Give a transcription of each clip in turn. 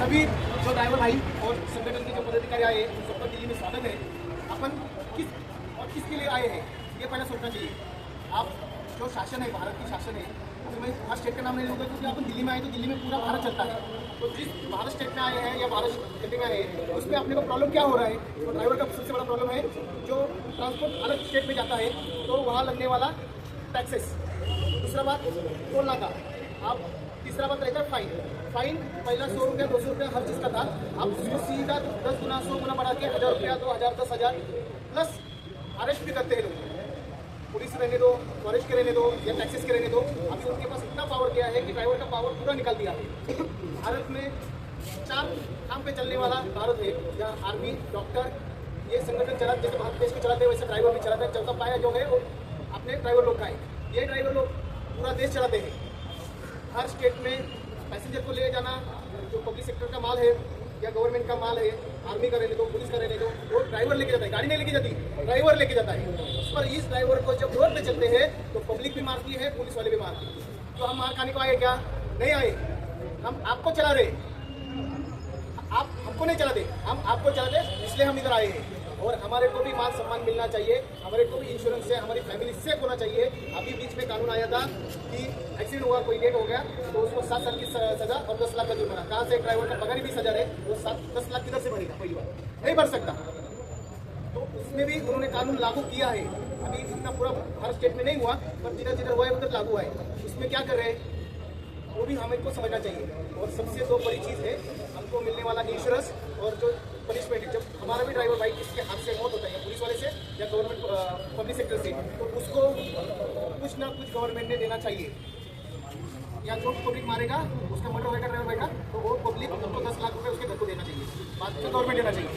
सभी जो ड्राइवर भाई और संगठन के जो पदाधिकारी आए हैं, सबका दिल्ली में स्वागत है। अपन किस और किसके लिए आए हैं ये पहले सोचना चाहिए। आप जो शासन है भारत की शासन है तो मैं हर स्टेट का नाम नहीं लूँगा क्योंकि अपन दिल्ली में आए तो दिल्ली में पूरा भारत चलता है। तो जिस भारत स्टेट में आए हैं या भारत स्टेट में आए हैं उसमें अपने को प्रॉब्लम क्या हो रहा है? तो ड्राइवर का सबसे बड़ा प्रॉब्लम है जो ट्रांसपोर्ट अलग स्टेट में जाता है तो वहाँ लगने वाला टैक्सेस दूसरा बात टोल नाका आप तीसरा बात रहता है फाइन फाइन, पहला सौ रुपया, दो सौ रुपया हर चीज़ का था। अब उसको सीधा दस गुना सौ गुना बढ़ा के हज़ार रुपया, दो हज़ार, दस हज़ार प्लस अरेस्ट भी करते हैं लोग। पुलिस रहने दो फॉरेस्ट के रहने दो, या टैक्सेस के रहने दो। अभी उनके पास इतना पावर गया है कि ड्राइवर का पावर पूरा निकाल दिया। है भारत में चार काम पे चलने वाला भारत है। जहाँ आर्मी डॉक्टर ये संगठन चला, जैसे भारत देश को चलाते हैं, वैसे ड्राइवर भी चलाते हैं। चौथा पाया जो है, वो अपने ड्राइवर लोग का है। ये ड्राइवर लोग पूरा देश चलाते हैं। हर स्टेट में पैसेंजर को ले जाना, जो पब्लिक सेक्टर का माल है या गवर्नमेंट का माल है आर्मी का रहने दो पुलिस का रहने दो, वो ड्राइवर लेके जाता है, गाड़ी नहीं लेके जाती ड्राइवर लेके जाता है। उस पर इस ड्राइवर को जब रोड पे चलते हैं तो पब्लिक भी मारती है पुलिस वाले भी मारती है। तो हम मार खाने को आए क्या? नहीं आए। हम आपको चला रहे आप हमको नहीं चला दे हम आपको चला दे इसलिए हम इधर आए हैं। और हमारे को भी मान सम्मान मिलना चाहिए। हमारे को भी इंश्योरेंस से, हमारी फैमिली सेफ़ होना चाहिए। अभी बीच में कानून आया था कि एक्सीडेंट हुआ, कोई डेट हो गया तो उसको सात साल की सजा और दस लाख का जुर्माना। कहाँ से ड्राइवर का पगार ही बीस हज़ार है वो सात, दस लाख किधर से भरेगा? पहली बार नहीं। भर सकता। तो उसमें भी उन्होंने कानून लागू किया है। अभी इतना पूरा हर स्टेट में नहीं हुआ, पर जिधर जिधर हुआ है, उधर लागू हुआ है। उसमें क्या कर रहे हैं? वो भी हमें को समझना चाहिए। और सबसे दो बड़ी चीज़ है, हमको मिलने वाला इंश्योरेंस और जो पनिशमेंट है जब हमारा भी ड्राइवर भाई किसी के हाथ से मौत होता है पुलिस वाले से, या गवर्नमेंट पब्लिक सेक्टर से तो उसको, कुछ ना कुछ गवर्नमेंट ने देना चाहिए। या जो पब्लिक मारेगा, उसका मर्डर होगा ड्राइवर भाई का तो वो पब्लिक उनको दस लाख रुपये उसके घर को देना चाहिए। बात तो गवर्नमेंट देना चाहिए।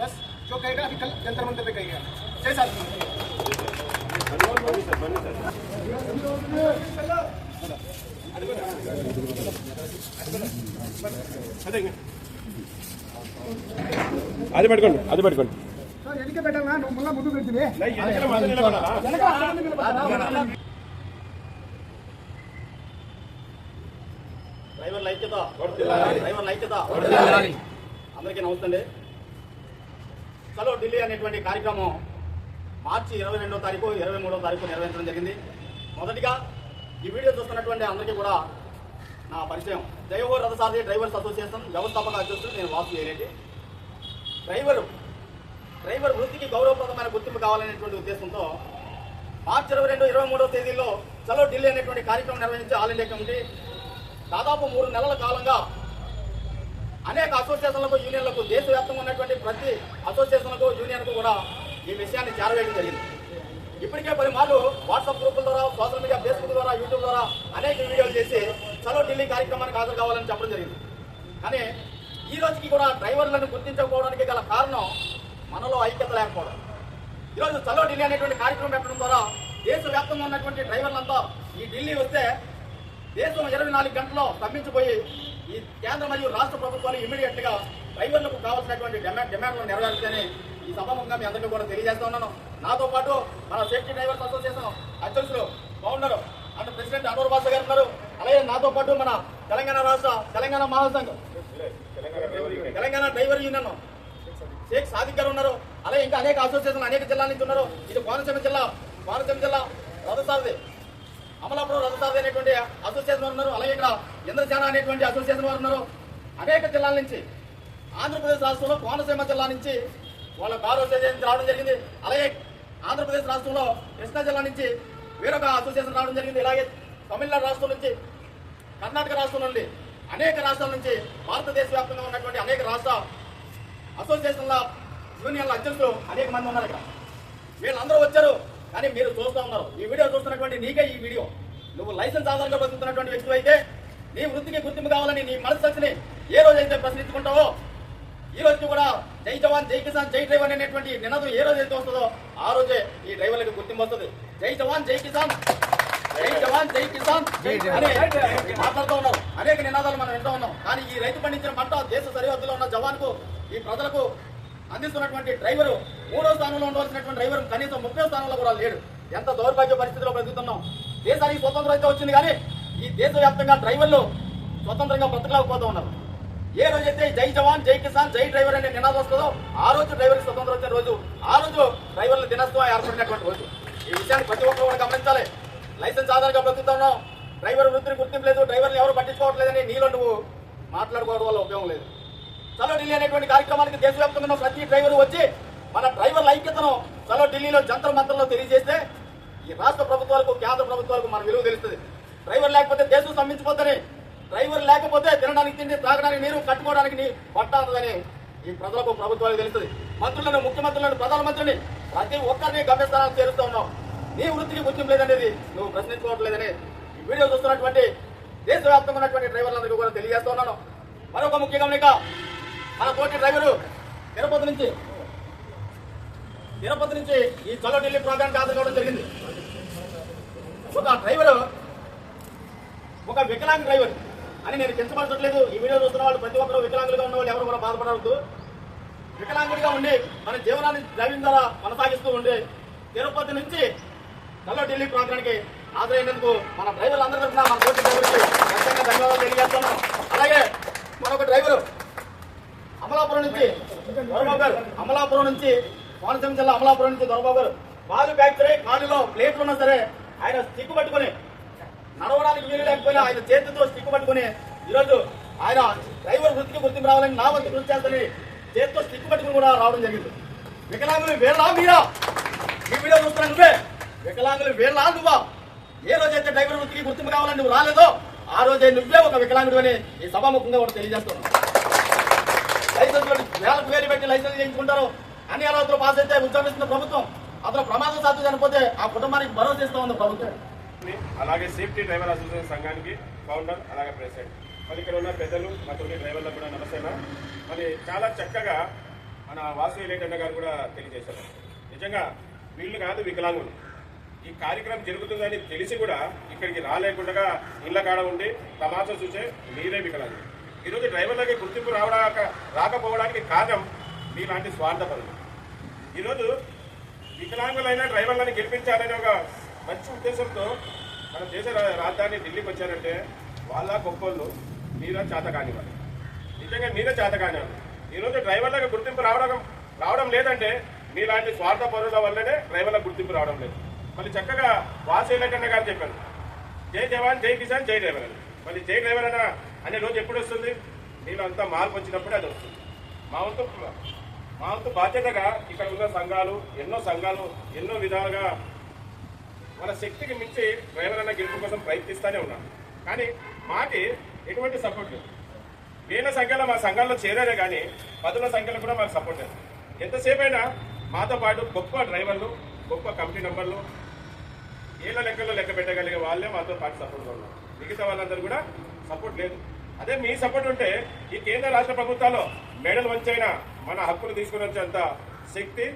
बस, जो कहेगा, अभी कल जंतर मंत्र पे कहेगा। जय साथ నువ్వు మళ్ళీ ముందు పెడుతుంది డ్రైవర్ల ఐక్యత డ్రైవర్ల ఐక్యత అందరికీ నమస్తే అండి. చలో ఢిల్లీ అనేటువంటి కార్యక్రమం మార్చి ఇరవై రెండో తారీఖు ఇరవై మూడో తారీఖు నిర్వహించడం జరిగింది. మొదటిగా ఈ వీడియో చూస్తున్నటువంటి అందరికీ కూడా పరిచయం. జయహో రథసారథి డ్రైవర్స్ అసోసియేషన్ వ్యవస్థాపక అధ్యక్షుడు నేను వాసు చేయలేండి డ్రైవరు డ్రైవర్ వృత్తికి గౌరవప్రదమైన గుర్తింపు కావాలనేటువంటి ఉద్దేశంతో మార్చి ఇరవై రెండు ఇరవై మూడో తేదీలో చలో ఢిల్లీ అనేటువంటి కార్యక్రమం నిర్వహించి ఆల్ ఇండియా కమిటీ దాదాపు మూడు నెలల కాలంగా అనేక అసోసియేషన్లకు యూనియన్లకు దేశవ్యాప్తంగా ఉన్నటువంటి ప్రతి అసోసియేషన్లకు యూనియన్కు కూడా ఈ విషయాన్ని చేరవేయడం జరిగింది. ఇప్పటికే పలుమార్లు వాట్సాప్ గ్రూపుల ద్వారా సోషల్ మీడియా ఫేస్బుక్ ద్వారా యూట్యూబ్ ద్వారా అనేక వీడియోలు చేసి చలో ఢిల్లీ కార్యక్రమానికి హాజరు కావాలని చెప్పడం జరిగింది. కానీ ఈ రోజుకి కూడా డ్రైవర్లను గుర్తించకపోవడానికి గల కారణం మనలో ఐక్యత లేకపోవడం. ఈరోజు చలో ఢిల్లీ అనేటువంటి కార్యక్రమం పెట్టడం ద్వారా దేశవ్యాప్తంగా ఉన్నటువంటి డ్రైవర్లంతా ఈ ఢిల్లీ వస్తే దేశం ఇరవై నాలుగు గంటల్లో స్తంభించిపోయి ఈ కేంద్ర మరియు రాష్ట్ర ప్రభుత్వాలు ఇమీడియట్గా డ్రైవర్లకు కావాల్సినటువంటి డిమాండ్ డిమాండ్లను నెరవేర్చని ఈ సభాముఖంగా మీ అందరికీ కూడా తెలియజేస్తా ఉన్నాను. నాతో పాటు మన సేఫ్టీ డ్రైవర్స్ అసోసియేషన్ అధ్యక్షులు బాగున్నారు అండ్ ప్రెసిడెంట్ అనూర్ బాస గారు ఉన్నారు. అలాగే నాతో పాటు మన తెలంగాణ రాష్ట్ర తెలంగాణ మహాసంఘం తెలంగాణ డ్రైవర్ యూనియన్. షేక్ సాదిక్ గారు ఉన్నారు. అలాగే ఇంకా అనేక అసోసియేషన్ అనేక జిల్లాల నుంచి ఉన్నారు. ఇది కోనసీమ జిల్లా కోనసీమ జిల్లా రథసారథి అమలాపురం రథసారథి అనేటువంటి అసోసియేషన్ వారు ఉన్నారు. అలాగే ఇక్కడ ఇంద్రసేన అనేటువంటి అసోసియేషన్ వారు ఉన్నారు. అనేక జిల్లాల నుంచి ఆంధ్రప్రదేశ్ రాష్ట్రంలో కోనసీమ జిల్లా నుంచి వాళ్ళ కారు రావడం జరిగింది. అలాగే ఆంధ్రప్రదేశ్ రాష్ట్రంలో కృష్ణా జిల్లా నుంచి వేరొక అసోసియేషన్ రావడం జరిగింది. ఇలాగే తమిళనాడు రాష్ట్రం నుంచి కర్ణాటక రాష్ట్రం నుండి అనేక రాష్ట్రాల నుంచి భారతదేశ వ్యాప్తంగా ఉన్నటువంటి అనేక రాష్ట్ర అసోసియేషన్ల యూనియన్ల అధ్యక్షులు అనేక మంది ఉన్నారు ఇక్కడ. వీళ్ళందరూ వచ్చారు కానీ మీరు చూస్తూ ఉన్నారు. ఈ వీడియో చూస్తున్నటువంటి నీకే ఈ వీడియో. నువ్వు లైసెన్స్ ఆధారంగా బతుకుతున్నటువంటి వ్యక్తి అయితే నీ వృత్తికి గుర్తింపు కావాలని నీ మనస్సాక్షిని ఏ రోజైతే ప్రశ్నించుకుంటావో ఈ రోజు కూడా జై జవాన్ జై కిసాన్ జై డ్రైవర్ అనేటువంటి నినాదం ఏ రోజు అయితే వస్తుందో ఆ రోజే ఈ డ్రైవర్లకు గుర్తింపు వస్తుంది. జై జవాన్ జై కిసాన్ జై జవాన్ జై కిసాన్. మాట్లాడుతూ ఉన్నారు అనేక నినాదాలు మనం వింటూ ఉన్నాం. కానీ ఈ రైతు పండించిన పంట దేశ సరిహద్దులో ఉన్న జవాన్కు ఈ ప్రజలకు అందిస్తున్నటువంటి డ్రైవరు మూడో స్థానంలో ఉండవలసినటువంటి డ్రైవర్ కనీసం ముప్పై స్థానంలో కూడా లేడు. ఎంత దౌర్భాగ్య పరిస్థితిలో బ్రతుకుతున్నాం. దేశానికి స్వతంత్రం అయితే వచ్చింది కానీ ఈ దేశవ్యాప్తంగా డ్రైవర్లు స్వతంత్రంగా బ్రతకలేకపోతూ ఉన్నారు. ఏ రోజైతే జై జవాన్ జై కిసాన్ జై డ్రైవర్ అనే నినాదం వస్తుందో ఆ రోజు డ్రైవర్ స్వతంత్రం వచ్చిన రోజు ఆ రోజు డ్రైవర్ల దినోత్సవం ఏర్పడినటువంటి రోజు. ఈ విషయాన్ని ప్రతి ఒక్కరు కూడా గమనించాలి. లైసెన్స్ ఆధారంగా బ్రతుకుతున్నావు. డ్రైవర్ వృత్తిని గుర్తింపు లేదు డ్రైవర్లు ఎవరు పట్టించుకోవట్లేదని నీలో నువ్వు మాట్లాడుకోవడం వల్ల ఉపయోగం లేదు. చలో ఢిల్లీ అనేటువంటి కార్యక్రమానికి దేశవ్యాప్తంగా ప్రతి డ్రైవర్ వచ్చి మన డ్రైవర్ల ఐక్యతను చలో ఢిల్లీలో జంతర మంత్రంలో తెలియజేస్తే ఈ రాష్ట్ర ప్రభుత్వాలకు కేంద్ర ప్రభుత్వాలకు మన విలువ తెలుస్తుంది. డ్రైవర్ లేకపోతే దేశం స్తంభించిపోతుంది డ్రైవర్ లేకపోతే తినడానికి తిండి తాగడానికి నీరు కట్టుకోవడానికి నీ పట్టాలని ఈ ప్రజలకు ప్రభుత్వాలకు తెలుస్తుంది. మంత్రులను ముఖ్యమంత్రులను ప్రధానమంత్రిని ప్రతి ఒక్కరిని గమ్యస్థానాలు చేరుస్తూ ఉన్నాం. నీ వృత్తికి గుర్తింపు లేదనేది నువ్వు ప్రశ్నించుకోవట్లేదని ఈ వీడియో చూస్తున్నటువంటి దేశవ్యాప్తంగా ఉన్నటువంటి డ్రైవర్లందరికీ కూడా తెలియజేస్తా ఉన్నాను. మరొక ముఖ్య గమనిక మన తోటి డ్రైవరు తిరుపతి నుంచి తిరుపతి నుంచి ఈ చలో ఢిల్లీ ప్రోగ్రామ్ హాజరు కావడం జరిగింది. ఒక డ్రైవరు ఒక వికలాంగ్ డ్రైవర్ అని నేను కించపరచట్లేదు. ఈ వీడియో చూస్తున్న వాళ్ళు ప్రతి ఒక్కరు వికలాంగులుగా ఉన్న వాళ్ళు ఎవరు కూడా బాధపడవద్దు. వికలాంగుడిగా ఉండి మన జీవనాన్ని డ్రైవింగ్ ద్వారా కొనసాగిస్తూ ఉండి తిరుపతి నుంచి కల్లో ఢిల్లీ ప్రాంతానికి హాజరైనందుకు మన డ్రైవర్లు తరఫున మన తోటి డ్రైవర్కి ఖచ్చితంగా ధన్యవాదాలు తెలియజేస్తున్నాం. అలాగే మరొక డ్రైవరు అమలాపురం నుంచి దొరబాబు గారు అమలాపురం నుంచి కోనసీమ జిల్లా అమలాపురం నుంచి దొరబాబు గారు కాలు ఫ్యాక్టరీ కాలులో ప్లేట్లు ఉన్నా సరే ఆయన స్టిక్ పట్టుకుని నడవడానికి వీలు లేకపోయినా ఆయన చేతితో స్టిక్ పట్టుకుని ఈరోజు ఆయన డ్రైవర్ వృత్తికి గుర్తింపు రావాలని నా వంతు కృషి చేస్తానని చేతితో స్టిక్ పట్టుకుని కూడా రావడం జరిగింది. వికలాంగులు వేరా మీరా? ఈ వీడియో చూస్తున్నాను వికలాంగులు వీళ్ళా నువ్వా ఏ రోజైతే డ్రైవర్ వృత్తికి గుర్తింపు కావాలని నువ్వు రాలేదో ఆ రోజే నువ్వే ఒక వికలాంగుడు అని ఈ సభాముఖంగా కూడా తెలియజేస్తున్నావు లైసెన్స్ వేలకు వేలు పెట్టి లైసెన్స్ చేయించుకుంటారు. అన్ని అర్హతలు పాస్ అయితే ఉద్యోగం ప్రభుత్వం. అతను ప్రమాదం సాధ్యం చనిపోతే ఆ కుటుంబానికి భరోసా ఇస్తా ఉంది ప్రభుత్వం. అలాగే సేఫ్టీ డ్రైవర్ అసోసియేషన్ సంఘానికి ఫౌండర్ అలాగే ప్రెసిడెంట్ మరి ఇక్కడ ఉన్న పెద్దలు మా తోటి డ్రైవర్లకు కూడా నమస్తేనా మరి చాలా చక్కగా మన వాసు ఇలేటన్న గారు కూడా తెలియజేశారు. నిజంగా వీళ్ళు కాదు వికలాంగులు. ఈ కార్యక్రమం జరుగుతుందని తెలిసి కూడా ఇక్కడికి రాలేకుండా ఇళ్ళ కాడ ఉండి తమాషా చూసే మీరే వికలాంగులు. ఈరోజు డ్రైవర్లకి గుర్తింపు రావడాక రాకపోవడానికి కారణం మీలాంటి స్వార్థపరులు. ఈరోజు వికలాంగులైన డ్రైవర్లను గెలిపించాలనే ఒక మంచి ఉద్దేశంతో మన దేశ రాజధాని ఢిల్లీకి వచ్చారంటే వాళ్ళ గొప్పోళ్ళు మీరే చేత కానివ్వాలి నిజంగా మీరే చేత కానివ్వాలి ఈరోజు డ్రైవర్లకు గుర్తింపు రావడం రావడం లేదంటే మీలాంటి స్వార్థ పనుల వల్లనే డ్రైవర్లకు గుర్తింపు రావడం లేదు. మళ్ళీ చక్కగా వాసేలకన్న గారు చెప్పారు. జై జవాన్ జై కిసాన్ జై డ్రైవర్ అని. మళ్ళీ జై డ్రైవర్ అన్న అనే రోజు ఎప్పుడు వస్తుంది? నీలో అంతా మార్పు వచ్చినప్పుడే అది వస్తుంది. మా వంతు మా వంతు బాధ్యతగా ఇక్కడ ఉన్న సంఘాలు ఎన్నో సంఘాలు ఎన్నో విధాలుగా మన శక్తికి మించి డ్రైవర్ అన్న గెలుపు కోసం ప్రయత్నిస్తూనే ఉన్నాం. కానీ మాకి ఎటువంటి సపోర్ట్ లేదు. వేల సంఖ్యలో మా సంఘాల్లో చేరారే కానీ పదుల సంఖ్యలో కూడా మాకు సపోర్ట్ లేదు. ఎంతసేపు అయినా మాతో పాటు గొప్ప డ్రైవర్లు గొప్ప కమిటీ నెంబర్లు ఏళ్ళ లెక్కల్లో లెక్క పెట్టగలిగే వాళ్ళే మాతో పాటు సపోర్ట్గా ఉన్నారు. మిగతా వాళ్ళందరూ కూడా సపోర్ట్ లేదు. అదే మీ సపోర్ట్ ఉంటే ఈ కేంద్ర రాష్ట్ర ప్రభుత్వాలు మెడల్ వంచైనా మన హక్కులు తీసుకుని వచ్చేంత శక్తి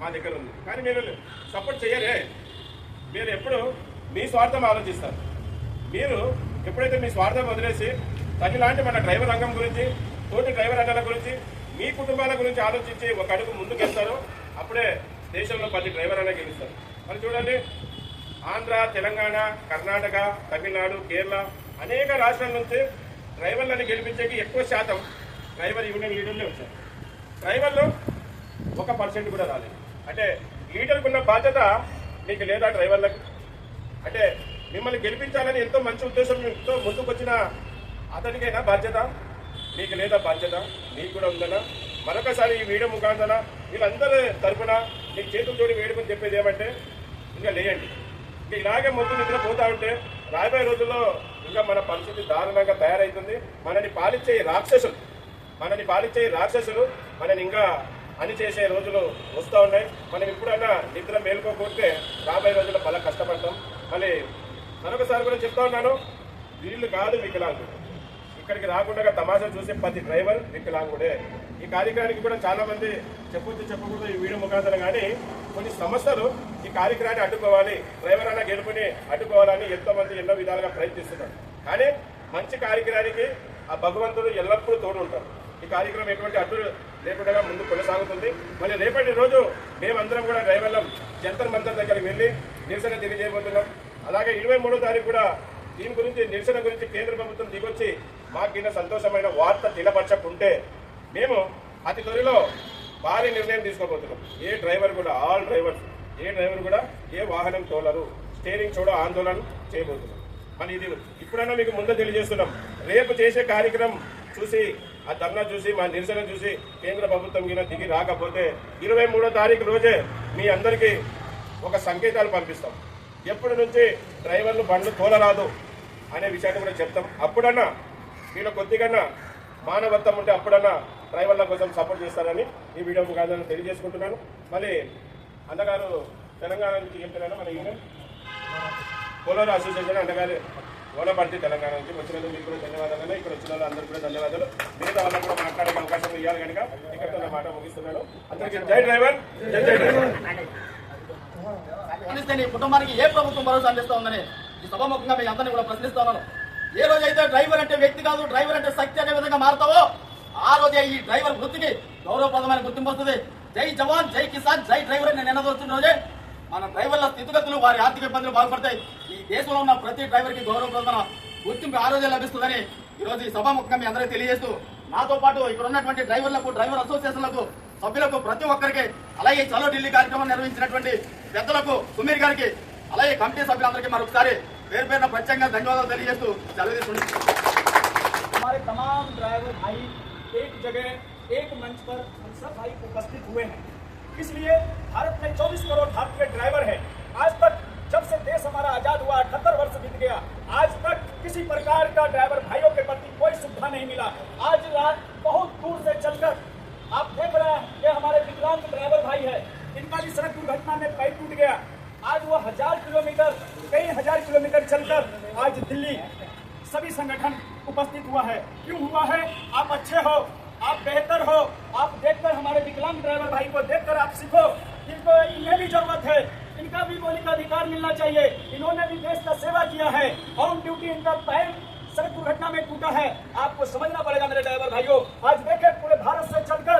మా దగ్గర ఉంది. కానీ మీరు సపోర్ట్ చేయరే. మీరు ఎప్పుడు మీ స్వార్థం ఆలోచిస్తారు. మీరు ఎప్పుడైతే మీ స్వార్థం వదిలేసి తగిలాంటి మన డ్రైవర్ రంగం గురించి తోటి డ్రైవర్ రంగాల గురించి మీ కుటుంబాల గురించి ఆలోచించి ఒక అడుగు ముందుకెళ్తారో అప్పుడే దేశంలో పది డ్రైవర్ అనే గెలుస్తారు. మరి చూడండి ఆంధ్ర తెలంగాణ కర్ణాటక తమిళనాడు కేరళ అనేక రాష్ట్రాల నుంచి డ్రైవర్లను గెలిపించేకి ఎక్కువ శాతం డ్రైవర్ యూనియన్ లీడర్లే వచ్చారు. డ్రైవర్లు ఒక పర్సెంట్ కూడా రాలేదు. అంటే లీడర్కు ఉన్న బాధ్యత మీకు లేదా డ్రైవర్లకు? అంటే మిమ్మల్ని గెలిపించాలని ఎంతో మంచి ఉద్దేశంతో ముందుకు వచ్చిన అతనికైనా బాధ్యత? మీకు లేదా బాధ్యత? మీకు కూడా ఉందనా? మరొకసారి ఈ వీడియో ముఖాంతన వీళ్ళందరి తరఫున మీకు చేతులతోటి వేడుకొని చెప్పేది ఏమంటే ఇంకా లేయండి. ఇలాగే మొత్తం నిద్ర పోతా ఉంటే రాబోయే రోజుల్లో ఇంకా మన పరిస్థితి దారుణంగా తయారవుతుంది మనని పాలించే రాక్షసులు మనని పాలించే రాక్షసులు మనని ఇంకా అని చేసే రోజులు వస్తూ ఉన్నాయి. మనం ఇప్పుడైనా నిద్ర మేలుకోకపోతే రాబోయే రోజుల్లో మళ్ళీ కష్టపడతాం. మళ్ళీ మరొకసారి కూడా చెప్తా ఉన్నాను వీళ్ళు కాదు వికలాంగుడు. ఇక్కడికి రాకుండా తమాషా చూసే ప్రతి డ్రైవర్ వికలాంగుడే. ఈ కార్యక్రమానికి కూడా చాలా మంది చెప్పొచ్చు చెప్పకూడదు ఈ వీడియో ముఖాంతరం. కానీ కొన్ని సంస్థలు ఈ కార్యక్రమాన్ని అడ్డుకోవాలి డ్రైవర్ అన్న గెలుపుని అడ్డుకోవాలని ఎంతో మంది ఎన్నో విధాలుగా ప్రయత్నిస్తున్నారు. కానీ మంచి కార్యక్రమానికి ఆ భగవంతుడు ఎల్లప్పుడూ తోడు ఉంటారు ఈ కార్యక్రమం ఎటువంటి అడ్డు లేకుండా ముందు కొనసాగుతుంది. మళ్ళీ రేపటి రోజు మేమందరం కూడా డ్రైవర్లం జంతర్ మంతర్ దగ్గరికి వెళ్ళి నిరసన తెలియజేయబోతున్నాం. అలాగే ఇరవై మూడో తారీఖు కూడా దీని గురించి నిరసన గురించి కేంద్ర ప్రభుత్వం దిగొచ్చి మాకిన్న సంతోషమైన వార్త తినపరచకుంటే మేము అతి త్వరలో భారీ నిర్ణయం తీసుకోబోతున్నాం. ఏ డ్రైవర్ కూడా ఆల్ డ్రైవర్స్ ఏ డ్రైవర్ కూడా ఏ వాహనం తోలరు స్టేరింగ్ చూడ ఆందోళన చేయబోతున్నాం. మరి ఇది ఇప్పుడైనా మీకు ముందు తెలియజేస్తున్నాం. రేపు చేసే కార్యక్రమం చూసి ఆ ధర్నా చూసి మా నిరసన చూసి కేంద్ర ప్రభుత్వం కింద దిగి రాకపోతే ఇరవై మూడో తారీఖు రోజే మీ అందరికీ ఒక సంకేతాలు పంపిస్తాం. ఎప్పటి నుంచి డ్రైవర్లు బండ్లు తోలరాదు అనే విషయాన్ని కూడా చెప్తాం. అప్పుడన్నా వీళ్ళ కొద్దిగా మానవత్వం ఉంటే అప్పుడన్నా డ్రైవర్ల కోసం సపోర్ట్ చేస్తారని ఈ వీడియో కాదని తెలియజేసుకుంటున్నాను. మళ్ళీ అన్నగారు తెలంగాణ నుంచి చెప్తున్నాను మన యూనియన్? పోలవరం అసోసియేషన్ అన్నగారు ఓనపర్తి తెలంగాణ నుంచి వచ్చినందుకు మీకు కూడా ధన్యవాదాలు. ఇక్కడ వచ్చిన వాళ్ళందరూ కూడా ధన్యవాదాలు. మిగతా వాళ్ళకు కూడా మాట్లాడే అవకాశం ఇవ్వాలి కనుక ఇక్కడితో నా మాట ముగిస్తున్నాను. అందరికీ జై డ్రైవర్ జై జై డ్రైవర్. కుటుంబానికి ఏ ప్రభుత్వం భరోసా అందిస్తా ఉందని ఈ సభాముఖంగా మీ అందరినీ కూడా ప్రశ్నిస్తున్నాను ఏ రోజైతే డ్రైవర్ అంటే వ్యక్తి కాదు డ్రైవర్ అంటే శక్తి అనే విధంగా మారుతావో ఆ రోజే ఈ డ్రైవర్ వృత్తికి గౌరవప్రదమైన గుర్తింపు వస్తుంది. జై జవాన్ జై కిసాన్ జై డ్రైవర్ అని నేను రోజే మన డ్రైవర్ల స్థితిగతులు వారి ఆర్థిక ఇబ్బందులు బాగుపడతాయి. ఈ దేశంలో ఉన్న ప్రతి డ్రైవర్కి గౌరవప్రదమైన గుర్తింపు ఆ రోజే లభిస్తుందని ఈ రోజు ఈ సభాముఖంగా మీ అందరికీ తెలియజేస్తూ నాతో పాటు ఇక్కడ ఉన్నటువంటి డ్రైవర్లకు డ్రైవర్ అసోసియేషన్లకు సభ్యులకు ప్రతి ఒక్కరికి అలాగే చలో ఢిల్లీ కార్యక్రమం నిర్వహించినటువంటి పెద్దలకు సుమీర్ గారికి అలాగే కమిటీ సభ్యులందరికీ మరొకసారి పేరు పేరున ప్రత్యేకంగా ధన్యవాదాలు తెలియజేస్తూ సెలవు తీసుకుంటున్నాను हमारे तमाम ड्राइवर भाई एक जगह एक मंच पर हम सब भाई उपस्थित हुए हैं इसलिए भारत में 24 करोड़ भारतीय ड्राइवर हैं आज तक जब से देश हमारा आजाद हुआ अठहत्तर वर्ष बीत गया आज तक किसी प्रकार का ड्राइवर भाइयों के प्रति कोई सुविधा नहीं मिला आज रात बहुत दूर से चलकर आप देख रहे हैं ये हमारे विकलांग ड्राइवर भाई है इनका भी सड़क दुर्घटना में पैर टूट गया आज वो हजार किलोमीटर कई हज़ार किलोमीटर चलकर आज दिल्ली सभी संगठन उपस्थित हुआ है। क्यों हुआ है? आप अच्छे हो, आप बेहतर हो, आप देखकर हमारे विकलांग ड्राइवर भाई को देखकर आप सीखो। इनको इन्हें भी ज़रूरत है, इनका भी बोली का अधिकार मिलना चाहिए। इन्होंने भी देश का सेवा किया है। ऑन ड्यूटी इनका पैर सड़क दुर्घटना में टूटा है। आपको समझना पड़ेगा मेरे ड्राइवर भाइयों, आज देखे पूरे भारत से चलकर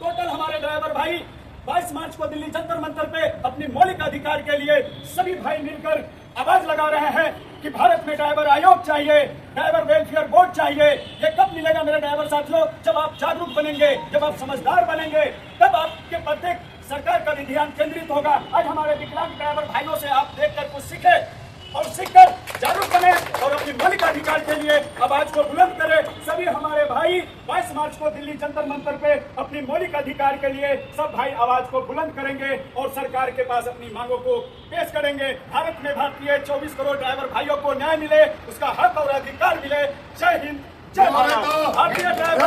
टोटल हमारे ड्राइवर भाई 22 मार्च को दिल्ली जंतर मंतर पे अपने मौलिक अधिकार के लिए सभी भाई मिलकर आवाज़ लगा रहे हैं कि भारत में ड्राइवर आयोग चाहिए, ड्राइवर वेलफेयर बोर्ड चाहिए। ये कब मिलेगा मेरे ड्राइवर साथियों? जब आप जागरूक बनेंगे, जब आप समझदार बनेंगे, तब आपके प्रत्येक सरकार का ध्यान केंद्रित होगा। आज हमारे विकलांग ड्राइवर भाइयों से आप देखकर कुछ सीखे। और सीखकर जागरूक बने और अपनी मौलिक अधिकार के लिए आवाज़ को बुलंद करें सभी हमारे भाई। 22 मार्च को दिल्ली जंतर मंतर पे अपनी मौलिक अधिकार के लिए सब भाई आवाज़ को बुलंद करेंगे और सरकार के पास अपनी मांगों को पेश करेंगे। भारत में भारतीय 24 करोड़ ड्राइवर भाइयों को न्याय मिले उसका हक और अधिकार मिले। जय हिंद जय भारत। भारतीय ड्राइवर।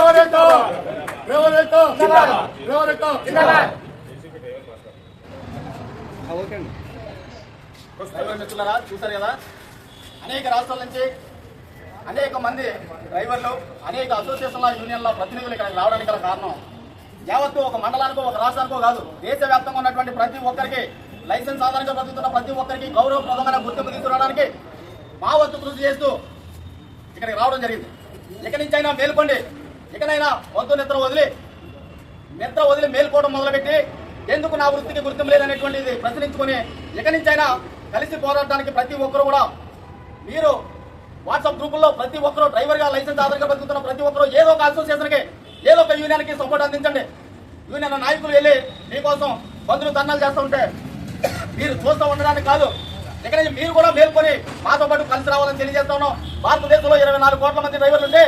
డ్రైవర్ మిత్రులరా చూశారు కదా? అనేక రాష్ట్రాల నుంచి అనేక మంది డ్రైవర్లు అనేక అసోసియేషన్ల యూనియన్ల ప్రతినిధులు ఇక్కడ రావడానికి గల కారణం. యావత్తు ఒక మండలానికో ఒక రాష్ట్రానికో కాదు దేశవ్యాప్తంగా ఉన్నటువంటి ప్రతి ఒక్కరికి లైసెన్స్ ఆధారంగా బతుకుతున్న ప్రతి ఒక్కరికి గౌరవప్రదమైన గుర్తింపు తీసుకురావడానికి మా వంతు కృషి చేస్తూ ఇక్కడికి రావడం జరిగింది. ఇక నుంచి అయినా మేల్కొండి. ఇకనైనా వద్దు నిద్ర వదిలి నిద్ర వదిలి మేల్కోవడం మొదలుపెట్టి ఎందుకు నా వృత్తికి గుర్తింపు లేదనేటువంటిది ప్రశ్నించుకొని ఇక నుంచి అయినా కలిసి పోరాడడానికి ప్రతి ఒక్కరు కూడా మీరు వాట్సాప్ గ్రూపుల్లో ప్రతి ఒక్కరు డ్రైవర్గా లైసెన్స్ ఆధారంగా బతుకుతున్న ప్రతి ఒక్కరు ఏదో ఒక అసోసియేషన్కి ఏదో ఒక యూనియన్కి సపోర్ట్ అందించండి. యూనియన్ నాయకులు వెళ్ళి మీకోసం బంధువులు ధర్నాలు చేస్తూ ఉంటే మీరు చూస్తూ ఉండడానికి కాదు. ఇక్కడ మీరు కూడా మేల్కొని మాతో పాటు కలిసి రావాలని తెలియజేస్తా ఉన్నాం. భారతదేశంలో ఇరవై నాలుగు కోట్ల మంది డ్రైవర్లు ఉంటే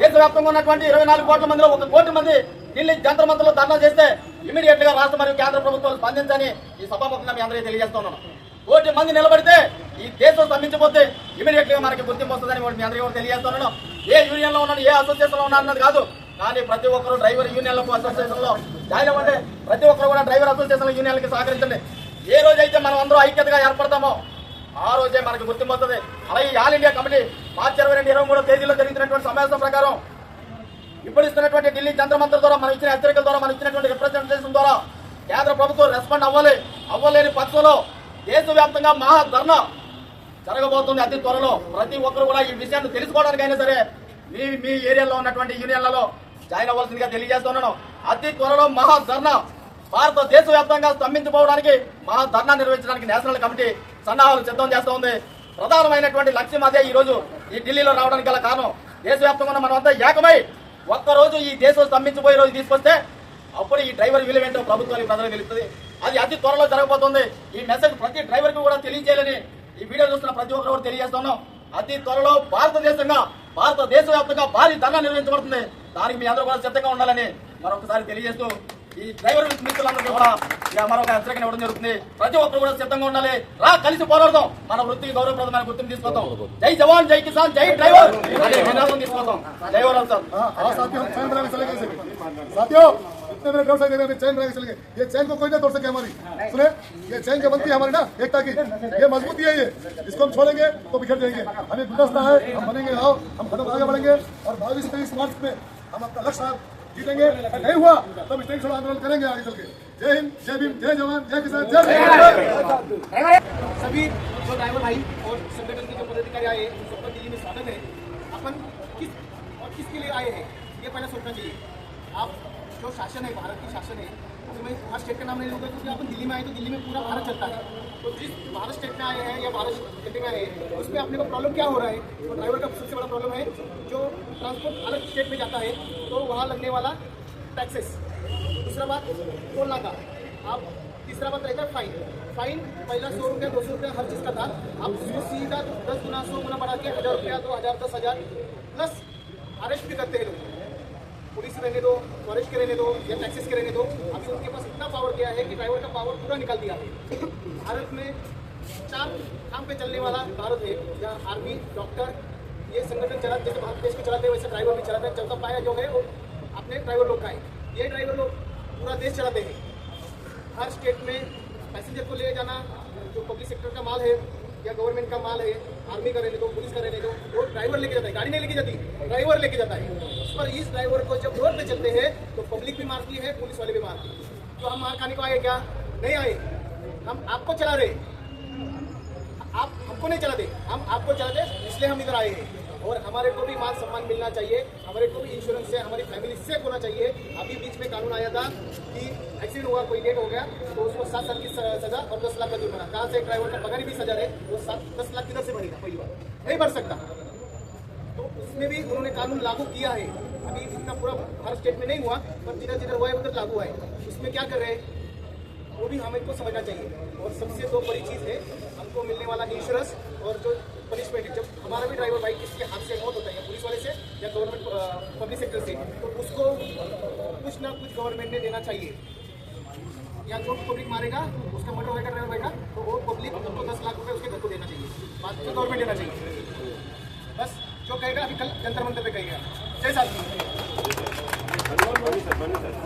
దేశవ్యాప్తంగా ఉన్నటువంటి ఇరవై నాలుగు కోట్ల మందిలో ఒక కోటి మంది ఢిల్లీ జంతర్ మంత్రులు ధర్నా చేస్తే ఇమీడియట్గా రాష్ట్ర మరియు కేంద్ర ప్రభుత్వాలు స్పందించని ఈ సభాముఖంగా మీ అందరికీ తెలియజేస్తున్నాను కోటి మంది నిలబడితే ఈ దేశం స్తంభించబోతే ఇమీడియట్గా మనకి గుర్తింపు వస్తుందని మీ అందరికీ కూడా తెలియజేస్తున్నాను. ఏ యూనియన్లో ఉన్నాను ఏ అసోసియేషన్లో ఉన్నాను అన్నది కాదు. కానీ ప్రతి ఒక్కరు డ్రైవర్ యూనియన్లకు అసోసియేషన్లో జాయిన్ అవ్వండి. ప్రతి ఒక్కరు కూడా డ్రైవర్ అసోసియేషన్ యూనియన్లకి సహకరించండి. ఏ రోజైతే మనం అందరూ ఐక్యతగా ఏర్పడతామో ఆ రోజే మనకి గుర్తింపు వస్తుంది. అలాగే ఈ ఆల్ ఇండియా కమిటీ మార్చి ఇరవై రెండు ఇరవై మూడో తేదీలో జరిగినటువంటి సమావేశం ప్రకారం ఇప్పుడు ఇస్తున్నటువంటి ఢిల్లీ చంద్రమంత్రుల ద్వారా మనం ఇచ్చిన హెచ్చరికల ద్వారా మనం ఇచ్చినటువంటి రిప్రజెంటేషన్ ద్వారా కేంద్ర ప్రభుత్వం రెస్పాండ్ అవ్వాలి. అవ్వలేని పక్షంలో దేశవ్యాప్తంగా మహా ధర్నా జరగబోతుంది అతి త్వరలో. ప్రతి ఒక్కరు కూడా ఈ విషయాన్ని తెలుసుకోవడానికైనా సరే మీ మీ ఏరియాలో ఉన్నటువంటి యూనియన్లలో జాయిన్ అవ్వాల్సిందిగా తెలియజేస్తున్నాను. అతి త్వరలో మహా ధర్నా భారత దేశవ్యాప్తంగా స్తంభించిపోవడానికి మహా ధర్నా నిర్వహించడానికి నేషనల్ కమిటీ సన్నాహాలు సిద్ధం చేస్తూ ఉంది. ప్రధానమైనటువంటి లక్ష్యం అదే ఈ రోజు ఈ ఢిల్లీలో రావడానికి గల కారణం. దేశవ్యాప్తంగా ఉన్న మనమంతా ఏకమై ఒక్కరోజు ఈ దేశం స్తంభించిపోయే రోజు తీసుకొస్తే అప్పుడు ఈ డ్రైవర్ విలువ ఏంటో ప్రభుత్వానికి ప్రజలకు తెలుస్తుంది. అది అతి త్వరలో జరగబోతుంది. ఈ మెసేజ్ ప్రతి డ్రైవర్కి కూడా తెలియజేయాలని ఈ వీడియో చూస్తున్న ప్రతి ఒక్కరు కూడా తెలియజేస్తున్నాం. అతి త్వరలో భారతదేశంగా భారతదేశ వ్యాప్తంగా భారీ ధర్నా నిర్వహించబడుతుంది. దానికి మీ అందరూ కూడా సిద్ధంగా ఉండాలని మరొకసారి తెలియజేస్తూ ఈ డ్రైవర్ మిత్రులందరికీ కూడా ఇక మరొక హెచ్చరిక ఇవ్వడం జరుగుతుంది. ప్రతి ఒక్కరు కూడా సిద్ధంగా ఉండాలి. రా కలిసి పోరాడదాం. మన వృత్తికి గౌరవప్రదమైన గుర్తింపు తీసుకొద్దాం జై జవాన్ జై కిసాన్ జై డ్రైవర్. అనే జై తీసుకొద్దాం డ్రైవర్ సార్ हाँ हाँ चैन के इतने मेरे ड्राइवर साहब चैन बना के चले गए ये चैन को कोई नहीं तोड़ सके हमारी। सुने? ये चैन जो बनती है हमारी ना, एकता की, ये मजबूती है ये। इसको हम छोड़ेंगे तो बिखर जाएँगे। हमें गुलदस्ता है, हम बनेंगे, आओ, हम कदम आगे बढ़ेंगे। और बाईस, तेईस मार्च में हम अपना लक्ष्य जीतेंगे। नहीं हुआ तो हम स्टेट छोड़ो आंदोलन करेंगे आगे चल के जय हिंद, जय भीम, जय जवान, जय किसान जय। सभी जो ड्राइवर भाई और संगठन के जो पदाधिकारी आए, उन सबका दिल्ली में स्वागत है। अपन किस और किसके लिए आए हैं, ये पहले सोचना चाहिए। आप जो शासन है, भारत की शासन है, उसमें हर स्टेट का नाम नहीं लूँगा, क्योंकि अपन दिल्ली में आए तो दिल्ली में पूरा भारत चलता है। तो जिस भारत स्टेट में आए हैं या भारत स्टेट में आए हैं, उसमें अपने को प्रॉब्लम क्या हो रहा है? तो ड्राइवर का सबसे बड़ा प्रॉब्लम है, जो ट्रांसपोर्ट अलग स्टेट में जाता है तो वहाँ लगने वाला टैक्सेस दूसरा बात टोल नाका आप तीसरा बात रहेगा फाइन फाइन पहला सौ रुपया, दो सौ रुपया हर चीज़ का था। अब उसको सीधा दस गुना, सौ गुना बढ़ा के हज़ार रुपया, दो हज़ार, दस हज़ार प्लस अरेस्ट भी करते हैं लोग। रहने दो फॉरेस्ट के रहने दो या टैक्सेस के रहने दो अभी उनके पास इतना पावर गया है कि ड्राइवर का पावर पूरा निकाल दिया है। भारत में चार काम पे चलने वाला भारत है जहाँ आर्मी डॉक्टर ये संगठन चला, जैसे भारत देश को चलाते हैं, वैसे ड्राइवर भी चलाते हैं। चौथा पाया जो है वो अपने ड्राइवर लोग का है। ये ड्राइवर लोग पूरा देश चलाते हैं। हर स्टेट में पैसेंजर को ले जाना, जो पब्लिक सेक्टर का माल है या गवर्नमेंट का माल है आर्मी का रहने दो पुलिस का रहने दो वो ड्राइवर लेके जाता है, गाड़ी नहीं लेके जाती ड्राइवर लेके जाता है। उस पर इस ड्राइवर को जब रोड पे चलते हैं तो पब्लिक भी मारती है पुलिस वाले भी मारती है। तो हम मार खाने को आए क्या? नहीं आए। हम आपको चला रहे आप हमको नहीं चला दे हम आपको चला दे इसलिए हम इधर आए हैं। और हमारे को भी मान सम्मान मिलना चाहिए। हमारे को भी इंश्योरेंस से, हमारी फैमिली सेफ़ होना चाहिए। अभी बीच में कानून आया था कि एक्सीडेंट हुआ, कोई डेट हो गया तो उसको सात साल की सजा और दस लाख का जुर्माना। कहाँ से ड्राइवर का पगार भी सजा है वो सात, दस लाख किधर से भरेगा पहली बार नहीं। भर सकता। तो उसमें भी उन्होंने कानून लागू किया है। अभी इतना पूरा हर स्टेट में नहीं हुआ, पर जिधर जिधर हुआ है, उधर लागू है। उसमें क्या कर रहे हैं? वो भी हमें को समझना चाहिए। और सबसे दो बड़ी चीज़ है, हमको मिलने वाला इंश्योरेंस और जो पनिशमेंट है जब हमारा भी ड्राइवर बाइक किसके हाथ से मौत होता है पुलिस वाले से, या गवर्नमेंट पब्लिक सेक्टर से तो उसको कुछ ना कुछ गवर्नमेंट ने देना चाहिए। या जो पब्लिक मारेगा, उसका मर्डर होगा ड्राइवर होगा तो वो पब्लिक हमको दस लाख रुपये उसके घर को देना चाहिए। बाकी गवर्नमेंट देना चाहिए। बस, जो कहेगा, अभी कल जंतर मंतर पे कहेगा। जय साथी